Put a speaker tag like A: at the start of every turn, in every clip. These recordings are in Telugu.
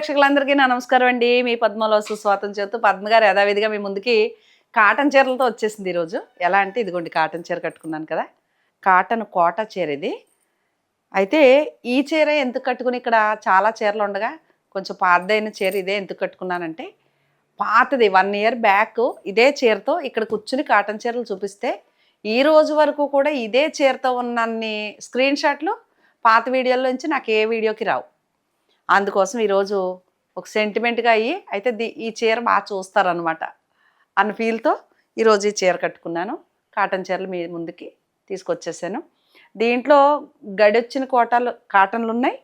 A: ప్రేక్షకులందరికీ నా నమస్కారం అండి. మీ పద్మలో సుస్వాతం చేస్తూ పద్మ గారు యథావిధిగా మీ ముందుకి కాటన్ చీరలతో వచ్చేసింది ఈరోజు. ఎలా అంటే ఇదిగోండి కాటన్ చీర కట్టుకున్నాను కదా. కాటన్ కోట చీర ఇది. అయితే ఈ చీర ఎందుకు కట్టుకుని ఇక్కడ చాలా చీరలు ఉండగా కొంచెం పాతదైన చీర ఇదే ఎందుకు కట్టుకున్నానంటే పాతది వన్ ఇయర్ బ్యాక్ ఇదే చీరతో ఇక్కడ కూర్చుని కాటన్ చీరలు చూపిస్తే ఈ రోజు వరకు కూడా ఇదే చీరతో ఉన్నన్ని స్క్రీన్ షాట్లు పాత వీడియోల్లోంచి నాకు ఏ వీడియోకి రావు. అందుకోసం ఈరోజు ఒక సెంటిమెంట్గా అయ్యి అయితే ది- ఈ చీర బాగా చూస్తారనమాట అన్న ఫీల్తో ఈరోజు ఈ చీర కట్టుకున్నాను. కాటన్ చీరలు మీ ముందుకి తీసుకొచ్చేసాను. దీంట్లో గడొచ్చిన కోటాలు కాటన్లు ఉన్నాయి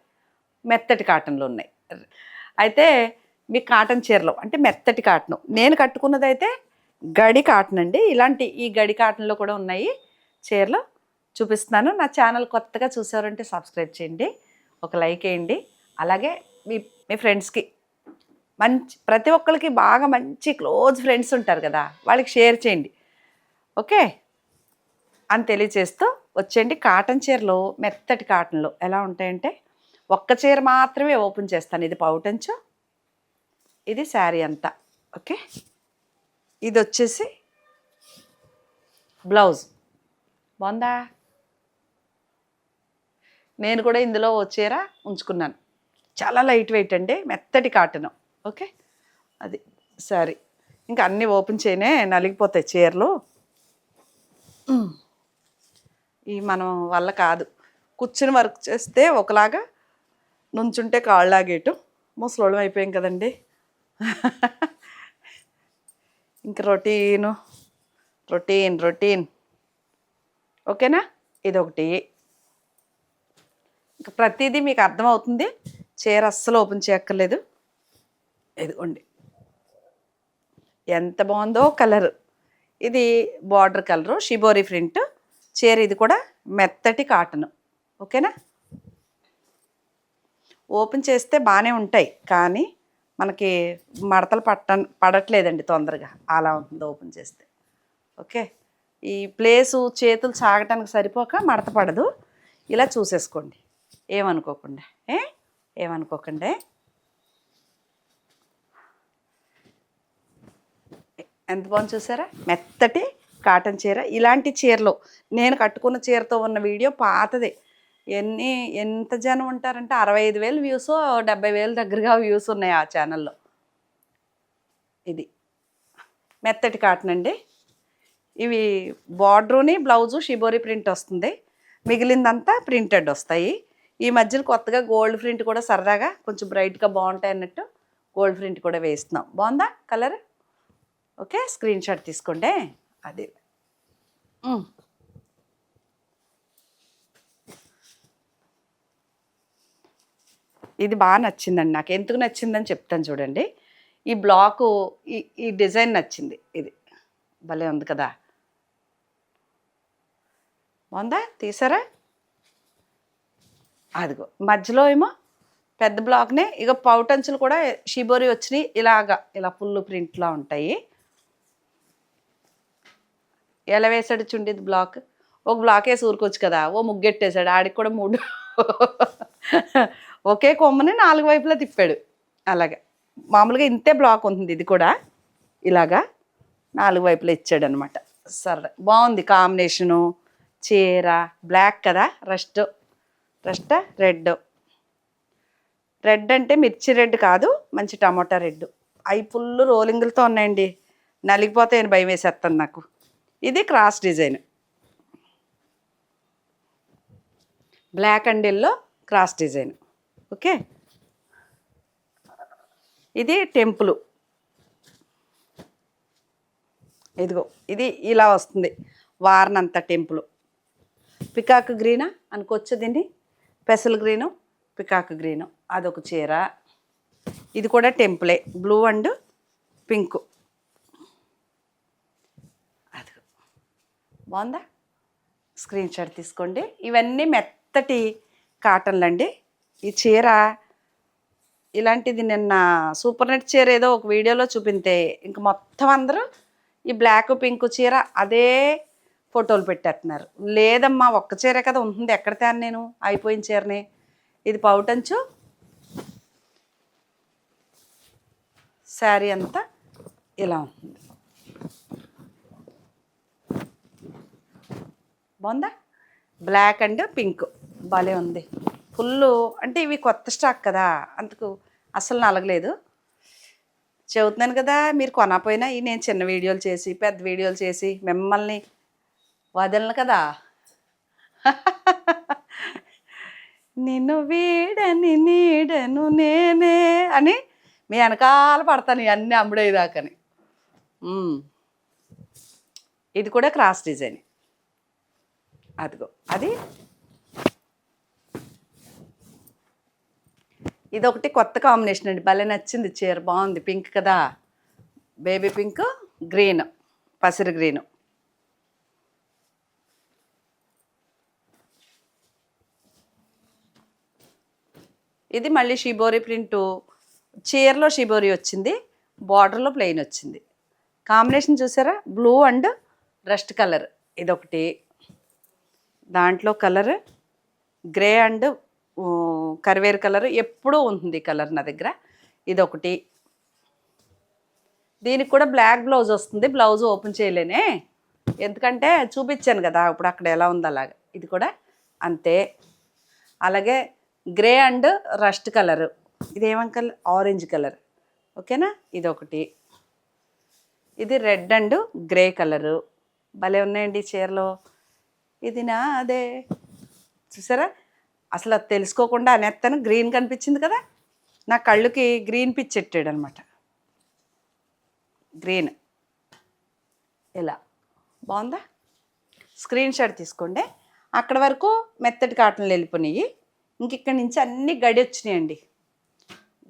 A: మెత్తటి కాటన్లు ఉన్నాయి అయితే మీ కాటన్ చీరలు అంటే మెత్తటి కాటన్. నేను కట్టుకున్నది అయితే గడి కాటన్ అండి. ఇలాంటి ఈ గడి కాటన్లో కూడా ఉన్నాయి చీరలు. చూపిస్తున్నాను. నా ఛానల్ కొత్తగా చూసారంటే సబ్స్క్రైబ్ చేయండి. ఒక లైక్ వేయండి. అలాగే మీ మీ ఫ్రెండ్స్కి మంచి ప్రతి ఒక్కరికి బాగా మంచి క్లోజ్ ఫ్రెండ్స్ ఉంటారు కదా వాళ్ళకి షేర్ చేయండి. ఓకే? అని తెలియచేస్తూ వచ్చేయండి కాటన్ చీరలు మెత్తటి కాటన్లు. ఎలా ఉంటాయంటే ఒక్క చీర మాత్రమే ఓపెన్ చేస్తాను. ఇది పౌటంచు ఇది శారీ అంతా. ఓకే? ఇది వచ్చేసి బ్లౌజ్. బాగుందా? నేను కూడా ఇందులో ఓ చీర ఉంచుకున్నాను. చాలా లైట్ వెయిట్ అండి మెత్తటి కాటన్. ఓకే? అది సరే. ఇంకా అన్నీ ఓపెన్ చేయనే నలిగిపోతాయి చీరలు. ఈ మనం వల్ల కాదు. కూర్చుని వర్క్ చేస్తే ఒకలాగా నుంచుంటే కాళ్ళలాగేటు ముసలోళం అయిపోయాం కదండి. ఇంక రొటీను. Routine routine. ఓకేనా? ఇది ఒకటి ఇంకా ప్రతిదీ మీకు అర్థమవుతుంది. చీర అస్సలు ఓపెన్ చేయక్కర్లేదు. ఇదిగోండి. ఎంత బాగుందో కలర్. ఇది బార్డర్ కలరు షిబోరి ప్రింట్. చీర ఇది కూడా మెత్తటి కాటన్. ఓకేనా? ఓపెన్ చేస్తే బాగానే ఉంటాయి కానీ మనకి మడతలు పట్ట పడట్లేదండి తొందరగా. అలా ఉంటుంది ఓపెన్ చేస్తే. ఓకే? ఈ ప్లేసు చేతులు సాగటానికి సరిపోక మడత పడదు. ఇలా చూసేసుకోండి. ఏమనుకోకుండా. ఏ? ఏమనుకోకండి. ఎంత బాగుంది చూసారా? మెత్తటి కాటన్ చీర. ఇలాంటి చీరలు. నేను కట్టుకున్న చీరతో ఉన్న వీడియో పాతది. ఎన్ని ఎంత జనం ఉంటారంటే అరవై ఐదు వేలు వ్యూస్ డెబ్బై వేలు దగ్గరగా వ్యూస్ ఉన్నాయి ఆ ఛానల్లో. ఇది. మెత్తటి కాటన్ అండి. ఇవి బార్డరుని బ్లౌజు షిబోరి ప్రింట్ వస్తుంది. మిగిలిందంతా ప్రింటెడ్ వస్తాయి. ఈ మధ్యన కొత్తగా గోల్డ్ ప్రింట్ కూడా సరదాగా కొంచెం బ్రైట్గా బాగుంటాయి అన్నట్టు గోల్డ్ ప్రింట్ కూడా వేస్తున్నాం. బాగుందా కలర్? ఓకే స్క్రీన్ షాట్ తీసుకోండి. అది. ఇది బాగా నచ్చిందండి నాకు. ఎందుకు నచ్చిందని చెప్తాను చూడండి. ఈ బ్లాకు ఈ ఈ డిజైన్ నచ్చింది. ఇది భలే ఉంది కదా. బాగుందా? తీసారా? అదిగో మధ్యలో ఏమో పెద్ద బ్లాక్నే ఇక పౌటంచులు కూడా షిబోరి వచ్చినాయి ఇలాగా ఇలా ఫుల్ ప్రింట్లా ఉంటాయి. ఎలా వేసాడు చుండిది బ్లాక్. ఒక బ్లాక్ వేసి ఊరుకోవచ్చు కదా ఓ ముగ్గెట్టేశాడు ఆడికి కూడా మూడు. ఒకే కొమ్మని నాలుగు వైపులా తిప్పాడు. అలాగా మామూలుగా ఇంతే బ్లాక్ ఉంటుంది ఇది కూడా. ఇలాగా నాలుగు వైపులా ఇచ్చాడు అనమాట సరే బాగుంది కాంబినేషను. చీర బ్లాక్ కదా రస్ట్. రస్ట్? రెడ్ రెడ్ అంటే మిర్చి రెడ్ కాదు మంచి టమోటా రెడ్ అవి ఫుల్ రోలింగులతో ఉన్నాయండి. నలిగిపోతాయని భయం వేసేస్తాను నాకు. ఇది cross design. Black and yellow cross design. Okay? ఇది టెంపుల్. ఇదిగో ఇది ఇలా వస్తుంది. వారనంత టెంపుల్. పికాక్ గ్రీనా? అనుకోవచ్చు దీన్ని? పెసల్ గ్రీను పికాక్ గ్రీను అదొక చీర. ఇది కూడా టెంపులే బ్లూ అండ్ పింక్. అది బాగుందా? స్క్రీన్ షాట్ తీసుకోండి. ఇవన్నీ మెత్తటి కాటన్లు అండి. ఈ చీర ఇలాంటిది నిన్న సూపర్ నెట్ చీర ఏదో ఒక వీడియోలో చూపింతే ఇంక మొత్తం అందరూ ఈ బ్లాక్ పింక్ చీర అదే ఫోటోలు పెట్టేస్తున్నారు. లేదమ్మా ఒక్క చీర కదా ఉంటుంది ఎక్కడ తేను నేను? అయిపోయిన చీరని. ఇది పౌటంచు. శారీ అంతా ఇలా ఉంటుంది. బాగుందా? Black and pink. భలే ఉంది. ఫుల్ అంటే ఇవి కొత్త స్టాక్ కదా అందుకు అసలు నలగలేదు. చెబుతున్నాను కదా మీరు కొనపోయినా ఈ నేను చిన్న వీడియోలు చేసి పెద్ద వీడియోలు చేసి మిమ్మల్ని వదలను కదా? నిన్ను వీడని నీడను నేనే అని మీ వెనకాల పడతాను ఇవన్నీ అమ్ముడేదాకని ఇది కూడా క్రాస్ డిజైన్. అదిగో అది. ఇది ఒకటి కొత్త కాంబినేషన్ అండి. భలే నచ్చింది. చీర బాగుంది. పింక్ కదా? బేబీ పింక్ గ్రీన్ పసిరి గ్రీన్. ఇది మళ్ళీ షీబోరీ ప్రింట్ చీరలో షీబోరీ వచ్చింది బార్డర్లో ప్లెయిన్ వచ్చింది. కాంబినేషన్ చూసారా? బ్లూ అండ్ రస్ట్ కలర్ ఇదొకటి. దాంట్లో కలర్ గ్రే అండ్ కరివేరు కలర్ ఎప్పుడూ ఉంటుంది కలర్ నా దగ్గర. ఇదొకటి. దీనికి కూడా బ్లాక్ బ్లౌజ్ వస్తుంది బ్లౌజ్ ఓపెన్ చేయలేనే. ఎందుకంటే చూపించాను కదా ఇప్పుడు అక్కడ ఎలా ఉంది అలాగా ఇది కూడా అంతే. అలాగే గ్రే అండ్ రస్ట్ కలర్ ఇది కలర్ ఆరెంజ్ కలర్ ఓకేనా ఇది ఒకటి ఇది రెడ్ అండ్ గ్రే కలరు భలే ఉన్నాయండి చీరలు చీరలో. ఇది నా అదే. చూసారా? అసలు అది తెలుసుకోకుండా అనేస్తాను గ్రీన్ కనిపించింది కదా? నా కళ్ళుకి గ్రీన్ పిచ్చెట్టాడు అనమాట గ్రీన్ ఇలా. బాగుందా? స్క్రీన్ షాట్ తీసుకోండి. అక్కడ వరకు మెత్తటి కాటన్లు వెళ్ళిపోయినాయి ఇంక ఇక్కడి నుంచి అన్ని గడి వచ్చినాయండి.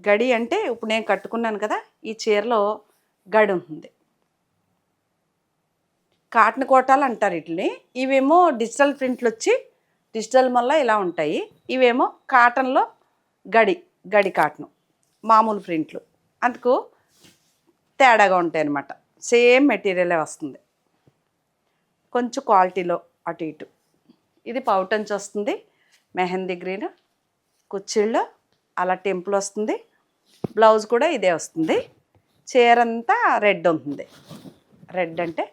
A: గడి అంటే ఇప్పుడు నేను కట్టుకున్నాను కదా ఈ చీరలో గడి ఉంటుంది. కాటన్ కోటాలు అంటారు వీటిని. ఇవేమో డిజిటల్ ప్రింట్లు వచ్చి డిజిటల్ మళ్ళీ ఇలా ఉంటాయి. ఇవేమో కాటన్లో గడి గడి కాటన్ మామూలు ప్రింట్లు. అందుకు తేడాగా ఉంటాయి అన్నమాట సేమ్ మెటీరియలే వస్తుంది. కొంచెం క్వాలిటీలో అటు ఇటు. ఇది పౌటంచ్ వస్తుంది. మెహందీ గ్రీన్ కుచ్చిళ్ళు అలా టెంపుల్ వస్తుంది. బ్లౌజ్ కూడా ఇదే వస్తుంది. చీర అంతా రెడ్ ఉంటుంది. రెడ్ అంటే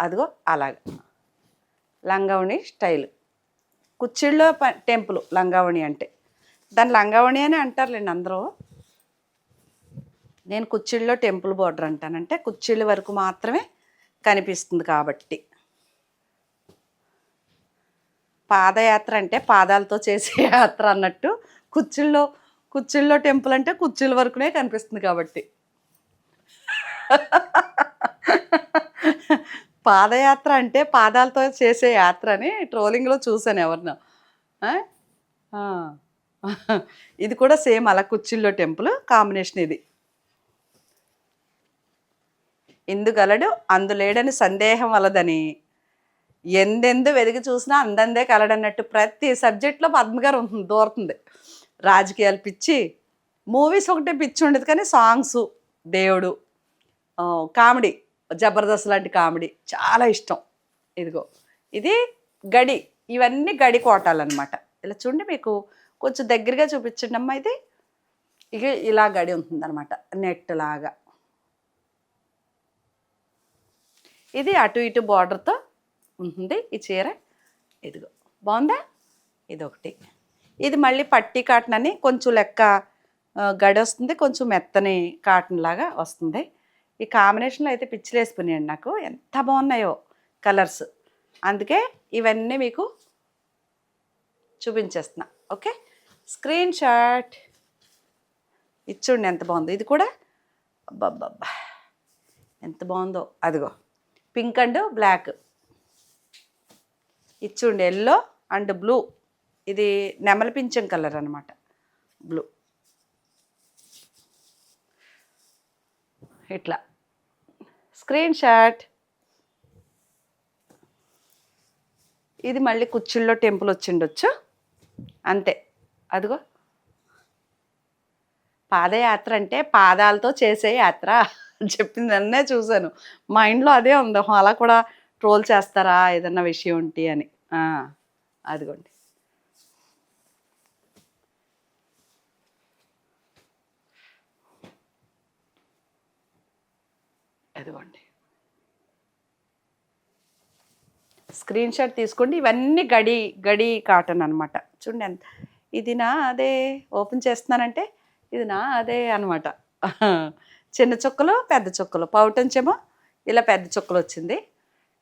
A: అదిగో అలాగ. లంగావణి స్టైల్ కుచ్చిళ్ళలో ప టెంపుల్ లంగావణి అంటే. దాన్ని లంగావణి అని అంటారులేండి అందరూ. నేను కుచ్చిళ్ళలో టెంపుల్ బోర్డర్ అంటానంటే కుచ్చిళ్ళ వరకు మాత్రమే కనిపిస్తుంది కాబట్టి. పాదయాత్ర అంటే పాదాలతో చేసే యాత్ర అన్నట్టు కుర్చీల్లో కుర్చీల్లో టెంపుల్ అంటే కుర్చీల వరకునే కనిపిస్తుంది కాబట్టి. పాదయాత్ర అంటే పాదాలతో చేసే యాత్ర అని ట్రోలింగ్లో చూశాను ఎవరినో. ఇది కూడా సేమ్ అలా కుర్చీల్లో టెంపుల్ కాంబినేషన్ ఇది. ఇందుగలడు అందులేడని సందేహం వలదని ఎందెందు వెతికి చూసినా అందందే కలడన్నట్టు ప్రతి సబ్జెక్ట్లో పద్మగారు ఉంటుంది దూరుతుంది. రాజకీయాలు పిచ్చి మూవీస్ ఒకటే పిచ్చి ఉండేది కానీ సాంగ్స్ దేవుడు కామెడీ జబర్దస్త్ లాంటి కామెడీ చాలా ఇష్టం. ఇదిగో ఇది గడి ఇవన్నీ గడి కోటాలన్నమాట. ఇలా చూడండి మీకు కొంచెం దగ్గరగా చూపించండి ఇది. ఇక ఇలా గడి ఉంటుందన్నమాట నెట్ లాగా. ఇది అటు ఇటు బార్డర్తో ఉంటుంది ఈ చీర ఇదిగో. బాగుందా? ఇది ఒకటి ఇది మళ్ళీ పట్టి కాటన్ అని కొంచెం లెక్క గడి వస్తుంది కొంచెం మెత్తని కాటన్ లాగా వస్తుంది. ఈ కాంబినేషన్లో అయితే పిచ్చిలేసిపోయినాయండి నాకు. ఎంత బాగున్నాయో కలర్స్. అందుకే ఇవన్నీ మీకు చూపించేస్తున్నా. ఓకే? Screenshot. ఇచ్చుండి ఎంత బాగుందో. ఇది కూడా అబ్బబ్బబ్బా. ఎంత బాగుందో. అదిగో. Pink and black. ఇచ్చుండి yellow and blue. ఇది నెమలి పింఛం కలర్ అనమాట బ్లూ. ఇట్లా. Screenshot. ఇది మళ్ళీ కుచ్చిళ్ళలో టెంపుల్ వచ్చిండొచ్చు. అంతే. అదిగో. పాదయాత్ర అంటే పాదాలతో చేసే యాత్ర. చెప్పింది అన్నే చూశాను. మైండ్లో అదే ఉంది. అలా కూడా ట్రోల్ చేస్తారా? ఏదన్నా విషయం ఉంటే అని. అదిగోండి. అదిగోండి. స్క్రీన్ షాట్ తీసుకోండి. ఇవన్నీ గడి గడి కాటన్ అనమాట చూడండి ఎంత ఇది నా అదే ఓపెన్ చేస్తున్నానంటే ఇది నా అదే అనమాట చిన్న చుక్కలు పెద్ద చుక్కలు. పౌటంచేమో ఇలా పెద్ద చుక్కలు వచ్చింది.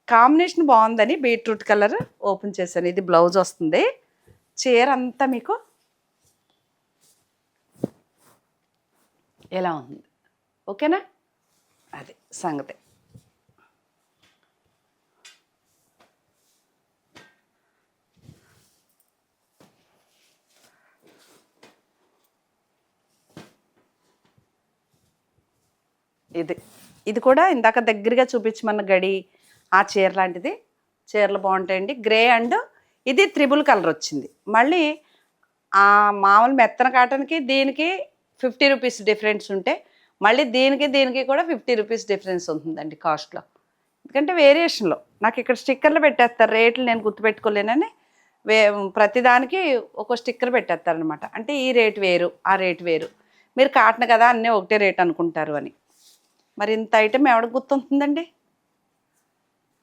A: కాంబినేషన్ బాగుందని బీట్రూట్ కలర్ ఓపెన్ చేశాను. ఇది బ్లౌజ్ వస్తుంది. చీర అంతా మీకు ఎలా ఉంది? ఓకేనా? అది సంగతి. ఇది. ఇది కూడా ఇందాక దగ్గరగా చూపించమన్న గడి ఆ చీర లాంటిది. చీరలు బాగుంటాయండి. గ్రే అండ్ ఇది త్రిబుల్ కలర్ వచ్చింది. మళ్ళీ ఆ మామూలు మెత్తన కాటన్కి దీనికి ఫిఫ్టీ రూపీస్ డిఫరెన్స్ ఉంటే మళ్ళీ దీనికి దీనికి కూడా ఫిఫ్టీ రూపీస్ డిఫరెన్స్ ఉంటుందండి కాస్ట్లో. ఎందుకంటే వేరియేషన్లో. నాకు ఇక్కడ స్టిక్కర్లు పెట్టేస్తారు. రేట్లు నేను గుర్తుపెట్టుకోలేనని వే ప్రతిదానికి ఒక స్టిక్కర్ పెట్టేస్తారనమాట. అంటే ఈ రేట్ వేరు ఆ రేట్ వేరు. మీరు కాటన్ కదా అన్నీ ఒకటే రేట్ అనుకుంటారు అని. మరి ఇంత ఐటెం ఎవడికి గుర్తుంటుందండి?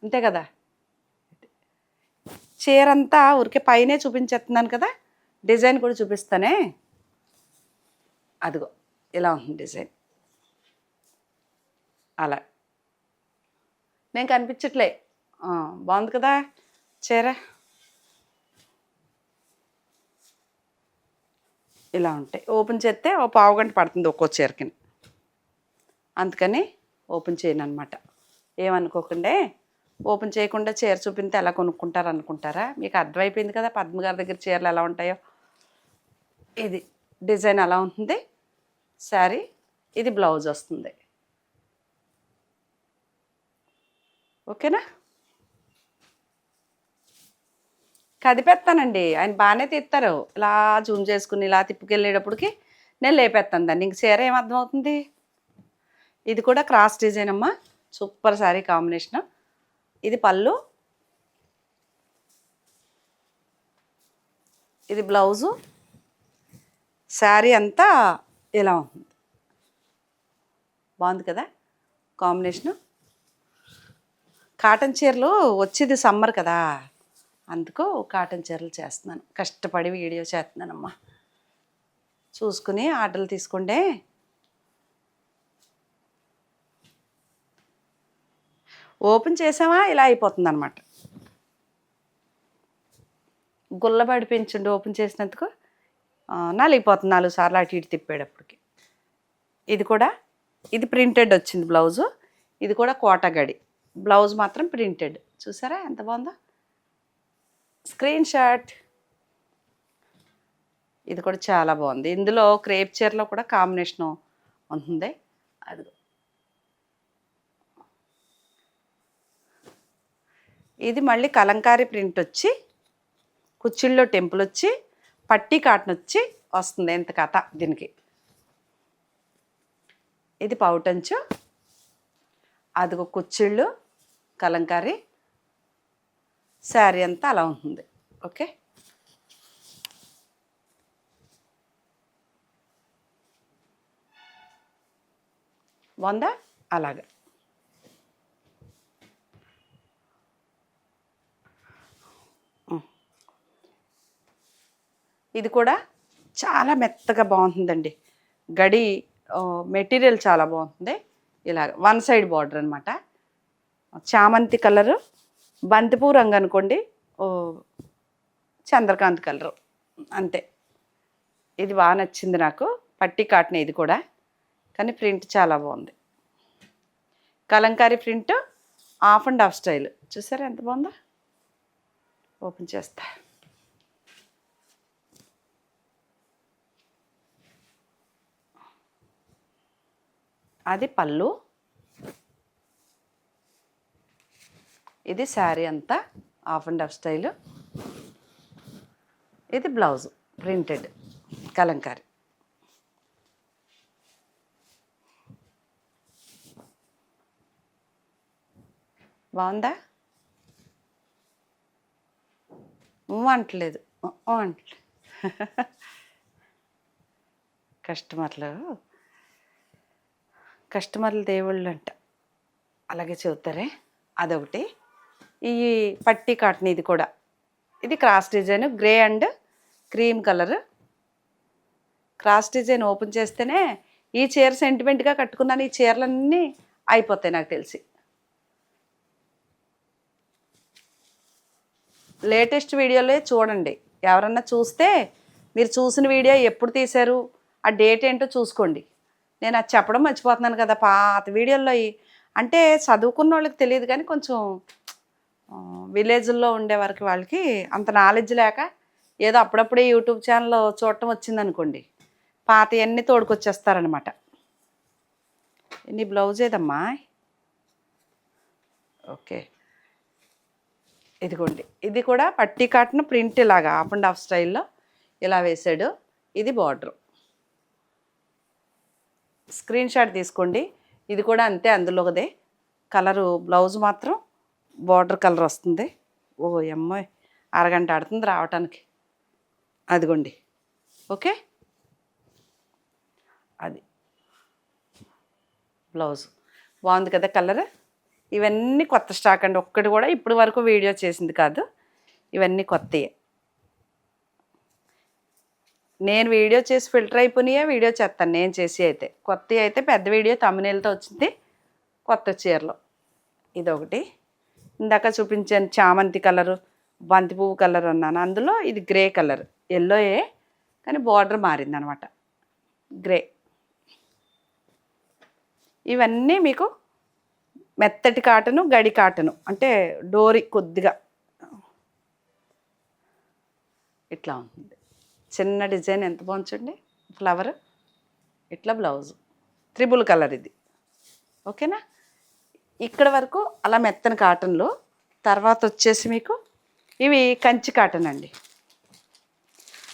A: అంతే కదా? చీర అంతా ఊరికే పైనే చూపించేస్తున్నాను కదా? డిజైన్ కూడా చూపిస్తానే? అదిగో ఇలా ఉంది డిజైన్. అలా. నేను కనిపించట్లే. బాగుంది కదా చీర? ఇలా ఉంటాయి. ఓపెన్ చేస్తే ఓ పావు గంట పడుతుంది ఒక్కో చీరకి అందుకని ఓపెన్ చేయను అనమాట ఏమనుకోకండే? ఓపెన్ చేయకుండా చీర చూపితే ఎలా కొనుక్కుంటారు అనుకుంటారా? మీకు అర్థమైపోయింది కదా పద్మ గారి దగ్గర చీరలు ఎలా ఉంటాయో? ఇది డిజైన్ ఎలా ఉంటుంది? శారీ ఇది బ్లౌజ్ వస్తుంది. ఓకేనా? కదిపేస్తానండి. ఆయన బాగానే తీస్తారు. ఇలా జూమ్ చేసుకుని ఇలా తిప్పుకెళ్ళేటప్పటికి నేను లేపేస్తాను దాన్ని. ఇంక చీర ఏం అర్థమవుతుంది? ఇది కూడా క్రాస్ డిజైన్ అమ్మా. Super sari combination. ఇది పళ్ళు. ఇది బ్లౌజు. శారీ అంతా ఇలా ఉంటుంది. బాగుంది కదా? కాంబినేషను. కాటన్ చీరలు వచ్చేది సమ్మర్ కదా? అందుకు కాటన్ చీరలు చేస్తున్నాను. కష్టపడి వీడియో చేస్తున్నానమ్మా. చూసుకుని ఆర్డర్లు తీసుకుంటే ఓపెన్ చేసామా? ఇలా అయిపోతుంది అనమాట గుల్లబడి పెంచండి ఓపెన్ చేసినందుకు నలిగిపోతుంది నాలుగు సార్లు అటు ఇటు తిప్పేటప్పటికి. ఇది కూడా ఇది ప్రింటెడ్ వచ్చింది బ్లౌజు. ఇది కూడా కోట గడి బ్లౌజ్ మాత్రం ప్రింటెడ్. చూసారా? ఎంత బాగుందో? Screenshot. ఇది కూడా చాలా బాగుంది. ఇందులో క్రేప్ చీరలో కూడా కాంబినేషన్ ఉంటుంది. అది ఇది మళ్ళీ కలంకారీ ప్రింట్ వచ్చి కుచ్చిళ్ళలో టెంపుల్ వచ్చి పట్టీ కాటన్ వచ్చి వస్తుంది. ఎంత కథ దీనికి. ఇది పౌటంచు అదిగో కుచ్చిళ్ళు కలంకారీ శారీ అంతా అలా ఉంటుంది. ఓకే? వంద? అలాగా. ఇది కూడా చాలా మెత్తగా బాగుంటుందండి. గడి మెటీరియల్ చాలా బాగుంటుంది. ఇలాగ వన్ సైడ్ బార్డర్ అనమాట చామంతి కలరు బంతిపూ రంగు అనుకోండి ఓ చంద్రకాంత్ కలరు. అంతే. ఇది బాగా నచ్చింది నాకు. పట్టి కాటన్ ఇది కూడా. కానీ ప్రింట్ చాలా బాగుంది. Kalamkari print half and half style. చూసారా ఎంత బాగుందో? ఓపెన్ చేస్తా. అది పళ్ళు. ఇది శారీ అంతా ఆఫ్ అండ్ హాఫ్ స్టైల్. ఇది బ్లౌజ్ ప్రింటెడ్ కలంకారీ. బాగుందా? అంటలేదు అంటలేదు. కస్టమర్లు కస్టమర్లు దేవుళ్ళు అంట అలాగే చెబుతారే అదొకటి. ఈ పట్టి కాటన్ ఇది కూడా. ఇది cross design grey and cream colour. Cross design open చేస్తేనే ఈ చీర సెంటిమెంట్గా కట్టుకున్నాను ఈ చీరలన్నీ అయిపోతాయి నాకు తెలిసి. లేటెస్ట్ వీడియోలే చూడండి. ఎవరన్నా చూస్తే మీరు చూసిన వీడియో ఎప్పుడు తీశారు ఆ డేట్ ఏంటో చూసుకోండి. నేను అది చెప్పడం మర్చిపోతున్నాను కదా పాత వీడియోల్లో అంటే చదువుకున్న వాళ్ళకి తెలియదు కానీ కొంచెం విలేజ్ల్లో విలేజ్లో ఉండే వరకు వాళ్ళకి అంత నాలెడ్జ్ లేక ఏదో అప్పుడప్పుడే యూట్యూబ్ ఛానల్ చూడటం వచ్చిందనుకోండి పాత అన్నీ తోడుకొచ్చేస్తారనమాట. నీ బ్లౌజ్ ఏదమ్మా? ఓకే. ఇదిగోండి. ఇది కూడా పట్టి కాటన్ ప్రింట్ ఇలాగా ఆఫ్ అండ్ హాఫ్ స్టైల్లో ఇలా వేసాడు ఇది బార్డర్. స్క్రీన్ షాట్ తీసుకోండి. ఇది కూడా అంతే అందులోదే కలరు బ్లౌజ్ మాత్రం బార్డర్ కలర్ వస్తుంది. ఓ అమ్మాయి అరగంట ఆడుతుంది రావటానికి. అదిగోండి. ఓకే? అది. బ్లౌజ్. బాగుంది కదా కలర్? ఇవన్నీ కొత్త స్టాక్ అండి. ఒక్కటి కూడా ఇప్పటి వరకు వీడియో చేసింది కాదు. ఇవన్నీ కొత్తయే. నేను వీడియో చేసి ఫిల్టర్ అయిపోయినాయే? వీడియో చేస్తాను నేను చేసి అయితే. కొత్త అయితే పెద్ద వీడియో తమిళతో వచ్చింది. కొత్త చీరలో. ఇదొకటి. ఇందాక చూపించాను చామంతి కలరు బంతి పువ్వు కలర్ అన్నాను. అందులో ఇది గ్రే కలర్. ఎల్లోయే కానీ బార్డర్ మారింది అనమాట గ్రే ఇవన్నీ మీకు మెత్తటి కాటను గడి కాటను అంటే డోరీ కొద్దిగా. ఇట్లా ఉంటుంది. చిన్న డిజైన్ ఎంత బాగుంచండి ఫ్లవర్ ఇట్లా బ్లౌజ్ త్రిబుల్ కలర్ ఇది. ఓకేనా? ఇక్కడ వరకు అలా మెత్తని కాటన్లు తర్వాత వచ్చేసి మీకు ఇవి కంచి కాటన్ అండి.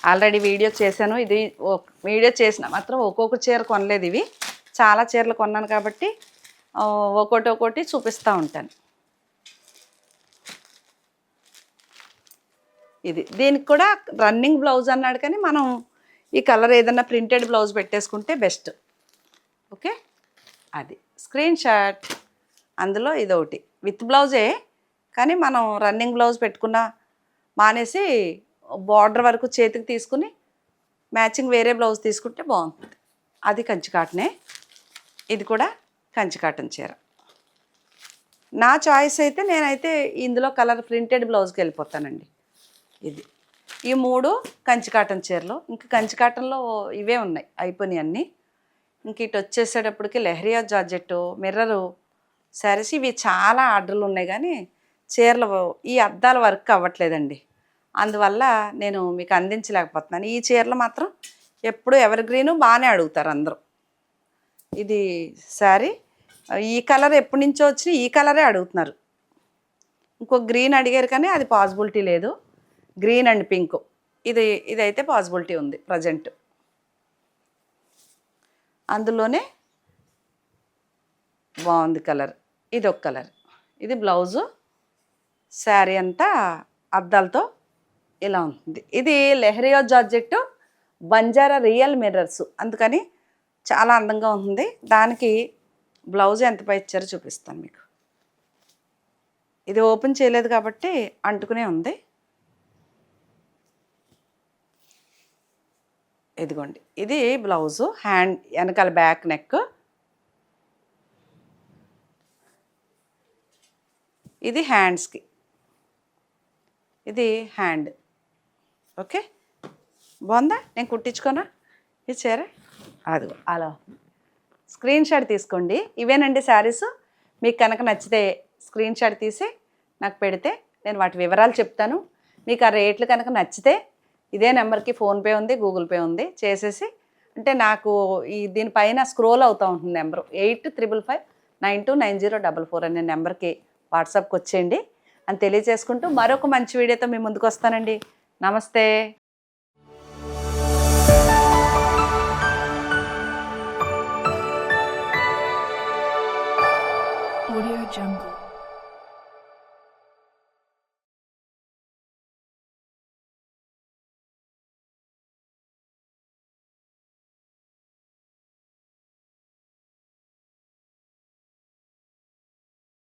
A: ఆల్రెడీ వీడియో చేశాను. ఇది ఓ- వీడియో చేసిన మాత్రం ఒక్కొక్క చీర కొనలేదు ఇవి. చాలా చీరలు కొన్నాను కాబట్టి ఒక్కోటి ఒక్కోటి చూపిస్తూ ఉంటాను. ఇది. దీనికి కూడా రన్నింగ్ బ్లౌజ్ అన్నాడు కానీ మనం ఈ కలర్ ఏదన్నా ప్రింటెడ్ బ్లౌజ్ పెట్టేసుకుంటే బెస్ట్. ఓకే? అది. Screenshot. అందులో ఇదొకటి. విత్ బ్లౌజే కానీ మనం రన్నింగ్ బ్లౌజ్ పెట్టుకున్న మానేసి బార్డర్ వరకు చేతికి తీసుకుని మ్యాచింగ్ వేరే బ్లౌజ్ తీసుకుంటే బాగుంటుంది. అది కంచి కాటనే ఇది కూడా కంచి కాటన్ చీర. నా చాయిస్ అయితే నేనైతే ఇందులో కలర్ ప్రింటెడ్ బ్లౌజ్కి వెళ్ళిపోతానండి. ఇది. ఈ మూడు కంచి కాటన్ చీరలు. ఇంకా కంచి కాటన్లో ఇవే ఉన్నాయి. అయిపోయినాయి అన్నీ. ఇంక ఇటు వచ్చేసేటప్పటికి లెహరియా జార్జెట్టు మిర్రరు శారీస్ ఇవి చాలా ఆర్డర్లు ఉన్నాయి కానీ చీరలు ఈ అద్దాల వర్క్ అవ్వట్లేదండి. అందువల్ల నేను మీకు అందించలేకపోతున్నాను. ఈ చీరలు మాత్రం ఎప్పుడు ఎవర్ గ్రీను బాగానే అడుగుతారు అందరూ. ఇది శారీ. ఈ కలర్ ఎప్పటి నుంచో వచ్చినా ఈ కలరే అడుగుతున్నారు. ఇంకో గ్రీన్ అడిగారు కానీ అది పాసిబిలిటీ లేదు. Green and pink. ఇది ఇదైతే పాసిబిలిటీ ఉంది ప్రజెంట్. అందులోనే బాగుంది కలర్. ఇది ఒక కలర్. ఇది బ్లౌజు. శారీ అంతా అద్దాలతో ఇలా ఉంటుంది. ఇది leheriya georgette Banjara real mirrors. అందుకని చాలా అందంగా ఉంటుంది. దానికి బ్లౌజ్ ఎంత పై ఇచ్చారో చూపిస్తాను మీకు. ఇది ఓపెన్ చేయలేదు కాబట్టి అంటుకునే ఉంది. ఇదిగోండి. ఇది బ్లౌజు హ్యాండ్ వెనకాల బ్యాక్ నెక్. ఇది హ్యాండ్స్కి ఇది హ్యాండ్. ఓకే? బాగుందా? నేను కుట్టించుకోనా? ఇచ్చారా అది అలా. స్క్రీన్ షాట్ తీసుకోండి. ఇవేనండి శారీస్? మీకు కనుక నచ్చితే స్క్రీన్ షాట్ తీసి నాకు పెడితే నేను వాటి వివరాలు చెప్తాను. మీకు ఆ రేట్లు కనుక నచ్చితే ఇదే నెంబర్కి ఫోన్పే ఉంది గూగుల్ పే ఉంది. చేసేసి అంటే నాకు ఈ దీనిపైన స్క్రోల్ అవుతూ ఉంటుంది number. Eight triple five nine two nine zero double four అనే నెంబర్కి వాట్సాప్కి వచ్చేయండి అని తెలియజేసుకుంటూ మరొక మంచి వీడియోతో మీ ముందుకు వస్తానండి. నమస్తే.
B: Jungle.